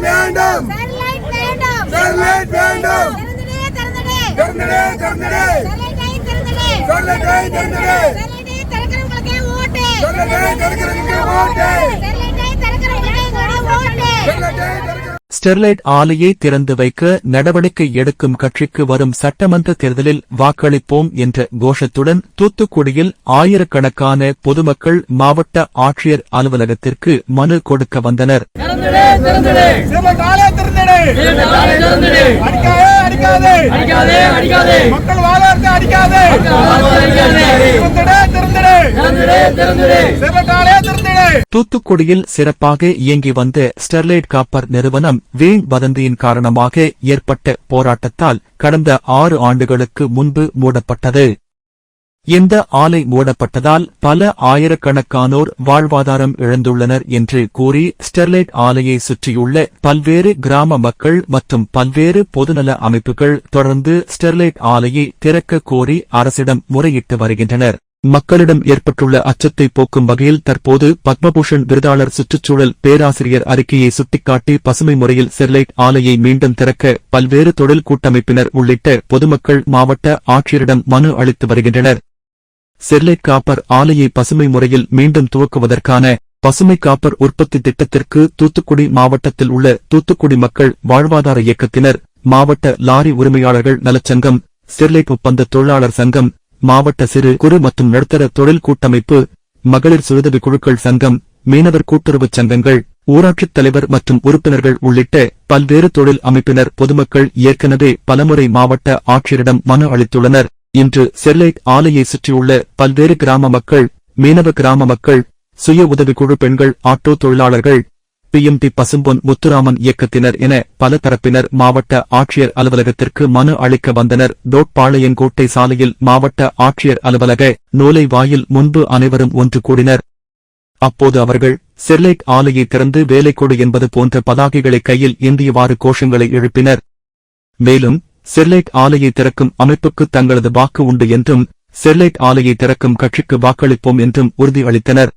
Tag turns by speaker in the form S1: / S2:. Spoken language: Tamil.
S1: வேண்டும். வேண்டும்.
S2: ஸ்டெர்லைட் வேண்டும்.
S1: ஸ்டெர்லைட்
S2: திறந்துடு திறந்துடு ஸ்டெர்லைட்டை திறந்துடு
S3: ஆலையை திறந்து வைக்க நடவடிக்கை எடுக்கும் கட்சிக்கு வரும் சட்டமன்ற தேர்தலில் வாக்களிப்போம் என்ற கோஷத்துடன் தூத்துக்குடியில் ஆயிரக்கணக்கான பொதுமக்கள் மாவட்ட ஆட்சியர் அலுவலகத்திற்கு மனு கொடுக்க வந்தனர்.
S4: திறந்துடு திறந்துடு
S1: ஸ்டெர்லைட் ஆலையை திறந்துடு
S4: நாளை திறந்துடு
S1: அடிக்காதே அடிக்காதே.
S4: அடிக்காதே அடிக்காதே.
S1: மக்கள் வாழ்வார்த்தை அடிக்காதே.
S4: அடிக்காதே.
S1: திறந்துடு திறந்துடு
S4: திறந்துடு திறந்துடு
S1: ஸ்டெர்லைட் ஆலையை திறந்துடு
S3: தூத்துக்குடியில் சிறப்பாக இயங்கி வந்த ஸ்டெர்லைட் காப்பர் நிறுவனம் வீண் வதந்தியின் காரணமாக ஏற்பட்ட போராட்டத்தால் கடந்த ஆறு ஆண்டுகளுக்கு முன்பு மூடப்பட்டது. இந்த ஆலை மூடப்பட்டதால் பல ஆயிரக்கணக்கானோர் வாழ்வாதாரம் இழந்துள்ளனர் என்று கூறி ஸ்டெர்லைட் ஆலையை சுற்றியுள்ள பல்வேறு கிராம மக்கள் மற்றும் பல்வேறு பொதுநல அமைப்புகள் தொடர்ந்து ஸ்டெர்லைட் ஆலையை திறக்க கோரி அரசிடம் முறையிட்டு வருகின்றனர். மக்களிடம் ஏற்பட்டுள்ள அச்சத்தை போக்கும் வகையில் தற்போது பத்மபூஷன் விருதாளர் சுற்றுச்சூழல் பேராசிரியர் அறிக்கையை சுட்டிக்காட்டி பசுமை முறையில் ஸ்டெர்லைட் ஆலையை மீண்டும் திறக்க பல்வேறு தொழில் கூட்டமைப்பினர் உள்ளிட்ட பொதுமக்கள் மாவட்ட ஆட்சியரிடம் மனு அளித்து வருகின்றனர். ஸ்டெர்லைட் காப்பர் ஆலையை பசுமை முறையில் மீண்டும் துவக்குவதற்கான பசுமை காப்பர் உற்பத்தி திட்டத்திற்கு தூத்துக்குடி மாவட்டத்தில் உள்ள தூத்துக்குடி மக்கள் வாழ்வாதார இயக்கத்தினர் மாவட்ட லாரி உரிமையாளர்கள் நலச்சங்கம் ஸ்டெர்லைட் ஒப்பந்த தொழிலாளர் சங்கம் மாவட்ட சிறு குறு மற்றும் நடுத்தர தொழில் கூட்டமைப்பு மகளிர் சுயதவி குழுக்கள் சங்கம் மீனவர் கூட்டுறவுச் சங்கங்கள் ஊராட்சித் தலைவர் மற்றும் உறுப்பினர்கள் உள்ளிட்ட பல்வேறு தொழில் அமைப்பினர் பொதுமக்கள் ஏற்கனவே பலமுறை மாவட்ட ஆட்சியரிடம் மனு அளித்துள்ளனர். இன்று ஸ்டெர்லைட் ஆலையை சுற்றியுள்ள பல்வேறு கிராம மக்கள் மீனவ கிராம மக்கள் சுய உதவிக்குழு பெண்கள் ஆட்டோ தொழிலாளர்கள் பிஎம்டி பசும்பொன் முத்துராமன் இயக்கத்தினர் என பல தரப்பினர் மாவட்ட ஆட்சியர் அலுவலகத்திற்கு மனு அளிக்க வந்தனர். தோட்பாளையங்கோட்டை சாலையில் மாவட்ட ஆட்சியர் அலுவலக நூலை வாயில் முன்பு அனைவரும் ஒன்று கூடினர். அப்போது அவர்கள் ஸ்டெர்லைட் ஆலையை திறந்து வேலை கொடு என்பது போன்ற பதாகைகளை கையில் ஏந்தியவாறு கோஷங்களை எழுப்பினர். மேலும் ஸ்டெர்லைட் ஆலையை திறக்கும் அமைப்புக்கு தங்களது வாக்கு உண்டு என்றும் ஸ்டெர்லைட் ஆலையை திறக்கும் கட்சிக்கு வாக்களிப்போம் என்றும் உறுதி அளித்தனர்